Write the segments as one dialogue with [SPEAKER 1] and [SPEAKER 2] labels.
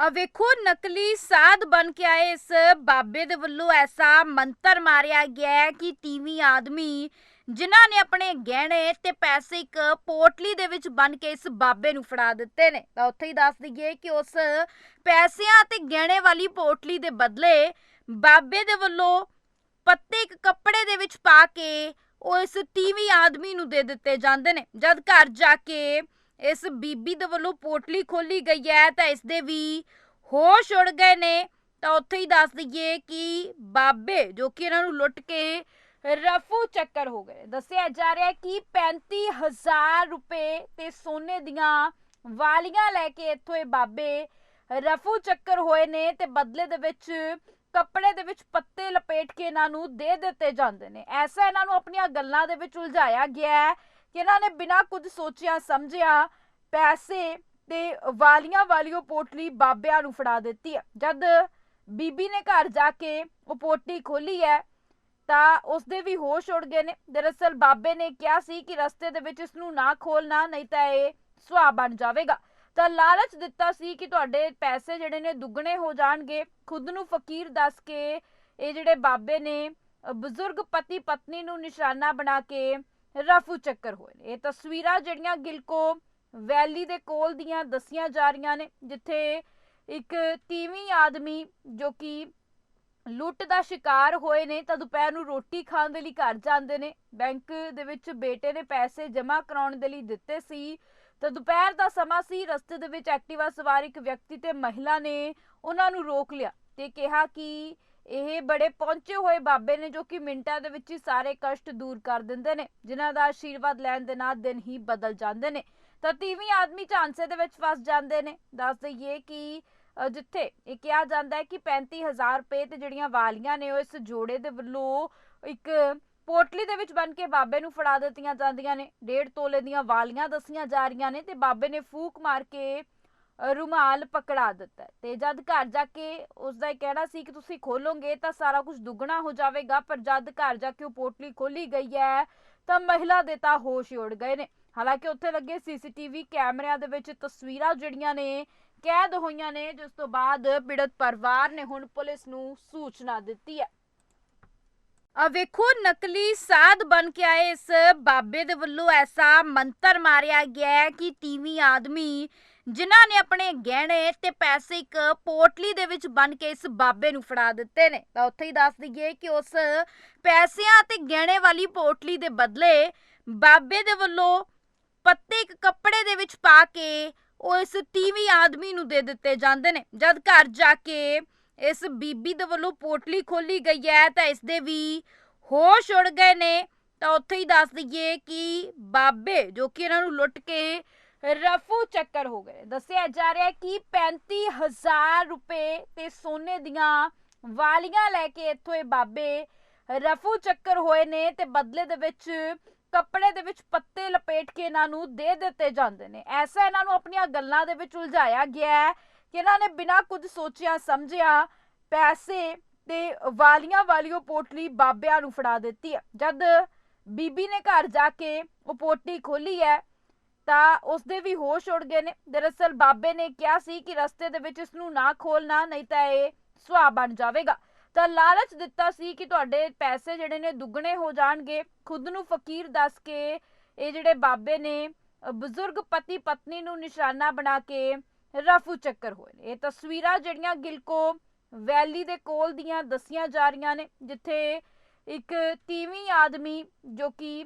[SPEAKER 1] ਆ ਵੇਖੋ, ਨਕਲੀ ਸਾਧ ਬਣ ਕੇ ਆਏ ਇਸ ਬਾਬੇ ਦੇ ਵੱਲੋਂ ਐਸਾ ਮੰਤਰ ਮਾਰਿਆ ਗਿਆ ਕਿ ਟੀਵੀ ਆਦਮੀ ਜਿਨ੍ਹਾਂ ਨੇ ਆਪਣੇ ਗਹਿਣੇ ਤੇ ਪੈਸੇ ਇੱਕ ਪੋਟਲੀ ਦੇ ਵਿੱਚ ਬਣ ਕੇ ਇਸ ਬਾਬੇ ਨੂੰ ਫੜਾ ਦਿੱਤੇ ਨੇ। ਤਾਂ ਉੱਥੇ ਹੀ ਦੱਸ ਦਈਏ ਕਿ ਉਸ ਪੈਸਿਆਂ ਤੇ ਗਹਿਣੇ ਵਾਲੀ ਪੋਟਲੀ ਦੇ ਬਦਲੇ ਬਾਬੇ ਦੇ ਵੱਲੋਂ ਪੱਤੇ ਇੱਕ ਕੱਪੜੇ ਦੇ ਵਿੱਚ ਪਾ ਕੇ ਉਹ ਇਸ ਟੀਵੀ ਆਦਮੀ ਨੂੰ ਦੇ ਦਿੱਤੇ ਜਾਂਦੇ ਨੇ। ਜਦ ਘਰ ਜਾ ਕੇ ਇਸ ਬੀਬੀ ਦੇ ਵੱਲੋਂ ਪੋਟਲੀ ਖੋਲੀ ਗਈ ਹੈ ਤਾਂ ਇਸ ਦੇ ਵੀ ਹੋਸ਼ ਉੜ ਗਏ ਨੇ। ਤਾਂ ਉੱਥੇ ਹੀ ਦੱਸ ਦਈਏ ਕਿ ਬਾਬੇ, ਜੋ ਕਿ ਇਹਨਾਂ ਨੂੰ ਲੁੱਟ ਕੇ ਰਫੂ ਚੱਕਰ ਹੋ ਗਏ। ਦੱਸਿਆ ਜਾ ਰਿਹਾ ਹੈ ਕਿ 35000 ਰੁਪਏ ਤੇ ਸੋਨੇ ਦੀਆਂ ਵਾਲੀਆਂ ਲੈ ਕੇ ਇੱਥੋਂ ਇਹ ਬਾਬੇ ਰਫੂ ਚੱਕਰ ਹੋਏ ਨੇ ਤੇ ਬਦਲੇ ਦੇ ਵਿੱਚ ਕੱਪੜੇ ਦੇ ਵਿੱਚ ਪੱਤੇ ਲਪੇਟ ਕੇ ਇਹਨਾਂ ਨੂੰ ਦੇ ਦਿੱਤੇ ਜਾਂਦੇ ਨੇ। ਐਸਾ ਇਹਨਾਂ ਨੂੰ ਆਪਣੀਆਂ ਗੱਲਾਂ ਦੇ ਵਿੱਚ ਉਲਝਾਇਆ ਗਿਆ ਹੈ ਕਿ ਇਹਨਾਂ ਨੇ ਬਿਨਾਂ ਕੁਝ ਸੋਚਿਆ, ਸਮਝਿਆ, ਪੈਸੇ ਤੇ ਵਾਲੀਆਂ ਵਾਲੀ ਉਹ ਪੋਟਲੀ ਬਾਬਿਆਂ ਨੂੰ ਫੜਾ ਦਿੱਤੀ ਹੈ। ਜਦ ਬੀਬੀ ਨੇ ਘਰ ਜਾ ਕੇ ਉਹ ਪੋਟਲੀ ਖੋਲੀ ਹੈ, ਤਾਂ ਉਸਦੇ ਵੀ ਹੋਸ਼ ਉੜ ਗਏ ਨੇ। ਦਰਅਸਲ ਬਾਬੇ ਨੇ ਕਿਹਾ ਸੀ ਕਿ ਰਸਤੇ ਦੇ ਵਿੱਚ ਇਸ ਨੂੰ ਨਾ ਖੋਲਣਾ ਨਹੀਂ ਤਾਂ ਇਹ ਸੁਆਹ ਬਣ ਜਾਵੇਗਾ। ਤਾਂ ਲਾਲਚ ਦਿੱਤਾ ਸੀ ਕਿ ਤੁਹਾਡੇ ਪੈਸੇ ਜਿਹੜੇ ਨੇ ਦੁੱਗਣੇ ਹੋ ਜਾਣਗੇ। ਖੁਦ ਨੂੰ ਫਕੀਰ ਦੱਸ ਕੇ ਇਹ ਜਿਹੜੇ ਬਾਬੇ ਨੇ ਬਜ਼ੁਰਗ ਪਤੀ ਪਤਨੀ ਨੂੰ ਨਿਸ਼ਾਨਾ ਬਣਾ ਕੇ ਰਫੂ ਚੱਕਰ ਹੋਏ ਨੇ। ਇਹ ਤਸਵੀਰਾਂ ਜਿਹੜੀਆਂ ਗਿਲਕੋ ਵੈਲੀ ਦੇ ਕੋਲ ਦੀਆਂ ਦੱਸੀਆਂ ਜਾ ਰਹੀਆਂ ਨੇ, ਜਿੱਥੇ ਇੱਕ ਤੀਵੀਂ ਆਦਮੀ ਜੋ ਕਿ ਲੁੱਟ ਦਾ ਸ਼ਿਕਾਰ ਹੋਏ ਨੇ, ਤਾਂ ਦੁਪਹਿਰ ਨੂੰ ਰੋਟੀ ਖਾਣ ਦੇ ਲਈ ਘਰ ਜਾਂਦੇ ਨੇ। ਬੈਂਕ ਦੇ ਵਿੱਚ ਬੇਟੇ ਨੇ ਪੈਸੇ ਜਮ੍ਹਾਂ ਕਰਾਉਣ ਦੇ ਲਈ ਦਿੱਤੇ ਸੀ। ਤਾਂ ਦੁਪਹਿਰ ਦਾ ਸਮਾਂ ਸੀ, ਰਸਤੇ ਦੇ ਵਿੱਚ ਐਕਟਿਵਾ ਸਵਾਰ ਇੱਕ ਵਿਅਕਤੀ ਤੇ ਮਹਿਲਾ ਨੇ ਉਹਨਾਂ ਨੂੰ ਰੋਕ ਲਿਆ। ਤੇ ਕਿਹਾ ਕਿ ਇਹ ਬੜੇ ਪਹੁੰਚੇ ਹੋਏ ਬਾਬੇ ਨੇ ਜੋ ਕਿ ਮਿੰਟਾਂ ਦੇ ਵਿੱਚ ਹੀ ਸਾਰੇ ਕਸ਼ਟ ਦੂਰ ਕਰ ਦਿੰਦੇ ਨੇ, ਜਿਨ੍ਹਾਂ ਦਾ ਆਸ਼ੀਰਵਾਦ ਲੈਣ ਦੇ ਨਾਲ ਦਿਨ ਹੀ ਬਦਲ ਜਾਂਦੇ ਨੇ। ਤਾਂ ਤੀਵੀਂ ਆਦਮੀ ਝਾਂਸੇ ਦੇ ਵਿੱਚ ਫਸ ਜਾਂਦੇ ਨੇ। ਦੱਸ ਦਈਏ ਕਿ ਜਿੱਥੇ ਇਹ ਕਿਹਾ ਜਾਂਦਾ ਹੈ ਕਿ 35000 ਰੁਪਏ ਤੇ ਜਿਹੜੀਆਂ ਵਾਲੀਆਂ ਨੇ, ਉਹ ਇਸ ਜੋੜੇ ਦੇ ਵੱਲੋਂ ਇੱਕ ਪੋਟਲੀ ਦੇ ਵਿੱਚ ਬਣ ਕੇ ਬਾਬੇ ਨੂੰ ਫੜਾ ਦਿੱਤੀਆਂ ਜਾਂਦੀਆਂ ਨੇ। ਡੇਢ ਤੋਲੇ ਦੀਆਂ ਵਾਲੀਆਂ ਦੱਸੀਆਂ ਜਾ ਰਹੀਆਂ ਨੇ ਤੇ ਬਾਬੇ ਨੇ ਫੂਕ ਮਾਰ ਕੇ ਰੁਮਾਲ ਪਕੜਾ ਦਿੱਤਾ ਤੇ ਜਦ ਘਰ ਜਾ ਕੇ ਉਸ ਦਾ ਇਹ ਕਹਿਣਾ ਸੀ ਕਿ ਤੁਸੀਂ ਖੋਲੋਗੇ ਤਾਂ ਸਾਰਾ ਕੁਝ ਦੁੱਗਣਾ ਹੋ ਜਾਵੇਗਾ, ਪਰ ਜਦ ਘਰ ਜਾ ਕੇ ਉਹ ਪੋਟਲੀ ਖੋਲੀ ਗਈ ਹੈ, ਤਾਂ ਮਹਿਲਾ ਦੇ ਤਾਂ ਹੋਸ਼ ਉੜ ਗਏ ਨੇ। ਹਾਲਾਂਕਿ ਉੱਥੇ ਲੱਗੇ ਸੀਸੀਟੀਵੀ ਕੈਮਰਿਆਂ ਦੇ ਵਿੱਚ ਤਸਵੀਰਾਂ ਜਿਹੜੀਆਂ ਨੇ, ਕੈਦ ਹੋਈਆਂ ਨੇ, ਜਿਸ ਤੋਂ ਬਾਅਦ ਪੀੜਤ ਪਰਿਵਾਰ ਨੇ ਹੁਣ ਪੁਲਿਸ ਨੂੰ ਸੂਚਨਾ ਦਿੱਤੀ ਹੈ। ਆ ਵੇਖੋ, ਨਕਲੀ ਸਾਧ ਬਣ ਕੇ ਆਏ ਇਸ ਬਾਬੇ ਦੇ ਵੱਲੋਂ ਐਸਾ ਮੰਤਰ ਮਾਰਿਆ ਗਿਆ ਕਿ ਟੀਵੀ ਆਦਮੀ ਜਿਨ੍ਹਾਂ ਨੇ ਆਪਣੇ ਗਹਿਣੇ ਤੇ ਪੈਸੇ ਇੱਕ ਪੋਟਲੀ ਦੇ ਵਿੱਚ ਬਣ ਕੇ ਇਸ ਬਾਬੇ ਨੂੰ ਫੜਾ ਦਿੱਤੇ ਨੇ। ਤਾਂ ਉੱਥੇ ਹੀ ਦੱਸ ਦਈਏ ਕਿ ਉਸ ਪੈਸਿਆਂ ਤੇ ਗਹਿਣੇ ਵਾਲੀ ਪੋਟਲੀ ਦੇ ਬਦਲੇ ਬਾਬੇ ਦੇ ਵੱਲੋਂ ਪੱਤੇ ਇੱਕ ਕੱਪੜੇ ਦੇ ਵਿੱਚ ਪਾ ਕੇ ਉਹ ਇਸ ਤੀਵੀਂ ਆਦਮੀ ਨੂੰ ਦੇ ਦਿੱਤੇ ਜਾਂਦੇ ਨੇ। ਜਦ ਘਰ ਜਾ ਕੇ ਇਸ ਬੀਬੀ ਦੇ ਵੱਲੋਂ ਪੋਟਲੀ ਖੋਲੀ ਗਈ ਹੈ ਤਾਂ ਇਸ ਦੇ ਵੀ ਹੋਸ਼ ਉੜ ਗਏ ਨੇ। ਤਾਂ ਉੱਥੇ ਹੀ ਦੱਸ ਦਈਏ ਕਿ ਬਾਬੇ ਜੋ ਕਿ ਇਹਨਾਂ ਨੂੰ ਲੁੱਟ ਕੇ ਰਫੂ ਚੱਕਰ ਹੋ ਗਏ। ਦੱਸਿਆ ਜਾ ਰਿਹਾ ਹੈ ਕਿ 35000 ਰੁਪਏ ਤੇ ਸੋਨੇ ਦੀਆਂ ਵਾਲੀਆਂ ਲੈ ਕੇ ਇੱਥੋਂ ਇਹ ਬਾਬੇ ਰਫੂ ਚੱਕਰ ਹੋਏ ਨੇ ਤੇ ਬਦਲੇ ਦੇ ਵਿੱਚ ਕੱਪੜੇ ਦੇ ਵਿੱਚ ਪੱਤੇ ਲਪੇਟ ਕੇ ਇਹਨਾਂ ਨੂੰ ਦੇ ਦਿੱਤੇ ਜਾਂਦੇ ਨੇ। ਐਸਾ ਇਹਨਾਂ ਨੂੰ ਆਪਣੀਆਂ ਗੱਲਾਂ ਦੇ ਵਿੱਚ ਉਲਝਾਇਆ ਗਿਆ ਹੈ ਕਿ ਇਹਨਾਂ ਨੇ ਬਿਨਾਂ ਕੁਝ ਸੋਚਿਆ, ਸਮਝਿਆ ਪੈਸੇ ਤੇ ਵਾਲੀਆਂ ਵਾਲੀਓ ਪੋਟਲੀ ਬਾਬਿਆਂ ਨੂੰ ਫੜਾ ਦਿੱਤੀ ਹੈ। ਜਦ ਬੀਬੀ ਨੇ ਘਰ ਜਾ ਕੇ ਉਹ ਪੋਟਲੀ ਖੋਲੀ ਹੈ ਤਾਂ ਉਸਦੇ ਵੀ ਹੋਸ਼ ਉੜ ਗਏ ਨੇ। ਦਰਅਸਲ ਬਾਬੇ ਨੇ ਕਿਹਾ ਸੀ ਕਿ ਰਸਤੇ ਦੇ ਵਿੱਚ ਇਸ ਨੂੰ ਨਾ ਖੋਲਣਾ ਨਹੀਂ ਤਾਂ ਇਹ ਸੁਆਹ ਬਣ ਜਾਵੇਗਾ। ਤਾਂ ਲਾਲਚ ਦਿੱਤਾ ਸੀ ਕਿ ਤੁਹਾਡੇ ਪੈਸੇ ਜਿਹੜੇ ਨੇ ਦੁੱਗਣੇ ਹੋ ਜਾਣਗੇ। ਖੁਦ ਨੂੰ ਫਕੀਰ ਦੱਸ ਕੇ ਇਹ ਜਿਹੜੇ ਬਾਬੇ ਨੇ ਬਜ਼ੁਰਗ ਪਤੀ ਪਤਨੀ ਨੂੰ ਨਿਸ਼ਾਨਾ ਬਣਾ ਕੇ ਰਫੂ ਚੱਕਰ ਹੋਏ ਨੇ। ਇਹ ਤਸਵੀਰਾਂ ਜਿਹੜੀਆਂ ਗਿਲਕੋ ਵੈਲੀ ਦੇ ਕੋਲ ਦੀਆਂ ਦੱਸੀਆਂ ਜਾ ਰਹੀਆਂ ਨੇ, ਜਿੱਥੇ ਇੱਕ ਤੀਵੀਂ ਆਦਮੀ ਜੋ ਕਿ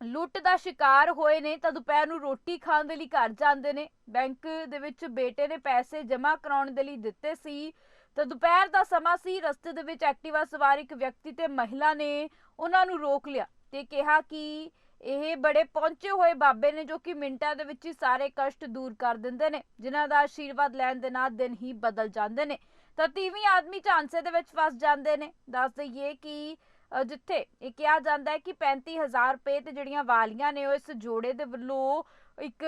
[SPEAKER 1] ਲੁੱਟ ਦਾ ਸ਼ਿਕਾਰ ਹੋਏ ਨੇ ਤਾਂ ਦੁਪਹਿਰ ਨੂੰ ਰੋਟੀ ਖਾਣ ਦੇ ਲਈ ਘਰ ਜਾਂਦੇ ਨੇ। ਬੈਂਕ ਦੇ ਵਿੱਚ ਬੇਟੇ ਨੇ ਪੈਸੇ ਜਮ੍ਹਾਂ ਕਰਾਉਣ ਦੇ ਲਈ ਦਿੱਤੇ ਸੀ। ਤਾਂ ਦੁਪਹਿਰ ਦਾ ਸਮਾਂ ਸੀ, ਰਸਤੇ ਦੇ ਵਿੱਚ ਐਕਟਿਵਾ ਸਵਾਰ ਇੱਕ ਵਿਅਕਤੀ ਤੇ ਮਹਿਲਾ ਨੇ ਉਹਨਾਂ ਨੂੰ ਰੋਕ ਲਿਆ ਤੇ ਕਿਹਾ ਕਿ ਇਹ ਬੜੇ ਪਹੁੰਚੇ ਹੋਏ ਬਾਬੇ ਨੇ ਜੋ ਕਿ ਮਿੰਟਾਂ ਦੇ ਵਿੱਚ ਹੀ ਸਾਰੇ ਕਸ਼ਟ ਦੂਰ ਕਰ ਦਿੰਦੇ ਨੇ, ਜਿਨ੍ਹਾਂ ਦਾ ਆਸ਼ੀਰਵਾਦ ਲੈਣ ਦੇ ਨਾਲ ਦਿਨ ਹੀ ਬਦਲ ਜਾਂਦੇ ਨੇ। ਤਾਂ ਤੀਵੀਂ ਆਦਮੀ ਝਾਂਸੇ ਦੇ ਵਿੱਚ ਫਸ ਜਾਂਦੇ ਨੇ। ਦੱਸ ਦਈਏ ਕਿ ਜਿੱਥੇ ਇਹ ਕਿਹਾ ਜਾਂਦਾ ਹੈ ਕਿ 35000 ਰੁਪਏ ਤੇ ਜਿਹੜੀਆਂ ਵਾਲੀਆਂ ਨੇ ਉਹ ਇਸ ਜੋੜੇ ਦੇ ਵੱਲੋਂ ਇੱਕ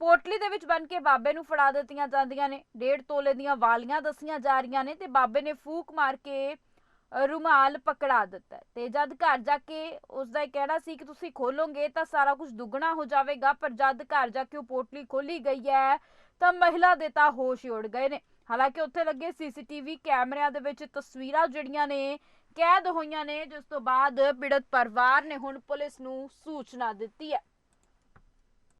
[SPEAKER 1] ਪੋਟਲੀ ਦੇ ਵਿੱਚ ਬਣ ਕੇ ਬਾਬੇ ਨੂੰ ਫੜਾ ਦਿੱਤੀਆਂ ਜਾਂਦੀਆਂ ਨੇ। ਡੇਢ ਤੋਲੇ ਦੀਆਂ ਵਾਲੀਆਂ ਦੱਸੀਆਂ ਜਾ ਰਹੀਆਂ ਨੇ ਤੇ ਬਾਬੇ ਨੇ ਫੂਕ ਮਾਰ ਕੇ ਰੁਮਾਲ ਪਕੜਾ ਦਿੱਤਾ ਤੇ ਜਦ ਘਰ ਜਾ ਕੇ ਉਸ ਦਾ ਇਹ ਕਹਿਣਾ ਸੀ ਕਿ ਤੁਸੀਂ ਖੋਲੋਗੇ ਤਾਂ ਸਾਰਾ ਕੁਝ ਦੁੱਗਣਾ ਹੋ ਜਾਵੇਗਾ, ਪਰ ਜਦ ਘਰ ਜਾ ਕੇ ਉਹ ਪੋਟਲੀ ਖੋਲੀ ਗਈ ਹੈ, ਤਾਂ ਮਹਿਲਾ ਦੇ ਤਾਂ ਹੋਸ਼ ਹੀ ਉੜ ਗਏ ਨੇ। ਹਾਲਾਂਕਿ ਉੱਥੇ ਲੱਗੇ ਸੀਸੀਟੀਵੀ ਕੈਮਰਿਆਂ ਦੇ ਵਿੱਚ ਤਸਵੀਰਾਂ ਜਿਹੜੀਆਂ ਨੇ ਕੈਦ ਹੋਈਆਂ ਨੇ, ਜਿਸ ਤੋਂ ਬਾਅਦ ਪੀੜਤ ਪਰਿਵਾਰ ਨੇ ਹੁਣ ਪੁਲਿਸ ਨੂੰ ਸੂਚਨਾ ਦਿੱਤੀ ਹੈ।